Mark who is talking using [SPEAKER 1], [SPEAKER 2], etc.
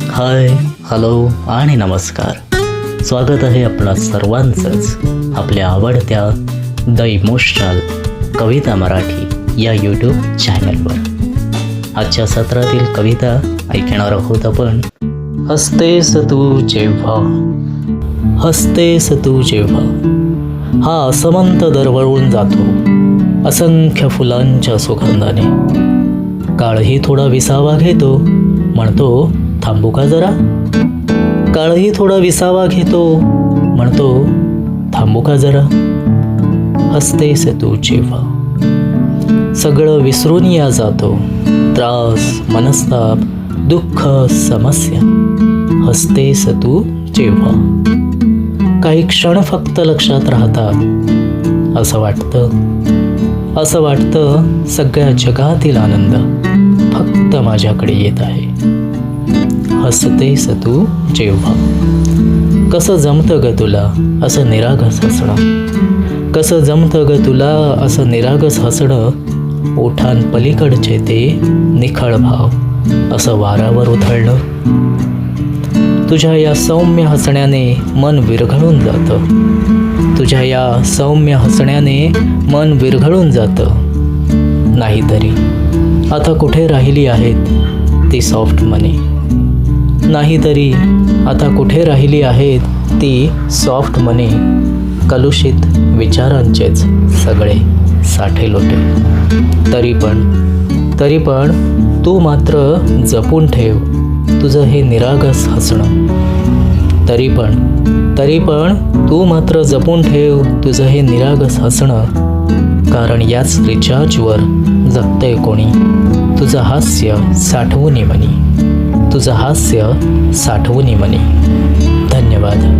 [SPEAKER 1] Hi hello आणि नमस्कार. स्वागत आहे आपणा सर्वांचंच आपल्या आवडत्या द इमोशनल कविता मराठी या यूट्यूब चॅनलवर आजच्या सत्रातील कविता ऐकणार आहोत आपण. हसतेस तू जेव्हा हसतेस तू जेव्हा हा असमंत दरवळून जातो असंख्य फुलांच्या सुगंधाने. काळही थोडा विसावा घेतो म्हणतो थांबू का जरा? काळही थोडा विसावा घेतो. म्हणतो थांबू का जरा? हसतेस तू जेव्हा. सगळं विसरून या जातो. त्रास मनस्ताप दुःख समस्या. हसतेस तू जेव्हा. काही क्षण फक्त लक्षात राहतात. असं वाटतं. असं वाटतं सगळ्या जगातील आनंद फक्त माझ्याकडे येत आहे. हसतेस तू जेव्हा. कसं जमतं ग तुला? असं निरागस हसणं. कसं जमतं ग तुला? असं निरागस हसणं. ओठान पलीकडचे ते निखळ भाव. असं वारावर उधळलं तुझ्या या सौम्य हसण्याने मन विरघळून जातं. तुझ्या या सौम्य हसण्याने मन विरघळून जातं. नाहीतरी. आता कुठे राहिली आहेत ती सॉफ्ट मनी नाहीतरी आता कुठे राहिली आहेत ती सॉफ्ट मनी कलुषित विचारांचेच सगळे साठे लोटे. तरी पण तरी पण तू मात्र जपून ठेव तुझं हे निरागस हसणं. तरी पण तरी पण तू मात्र जपून ठेव तुझं हे निरागस हसणं. कारण याच रिचार्जवर जगतंय कोणी. तुझं हास्य साठवून म्हणी तुझं हास्य साठवून म्हणे. धन्यवाद.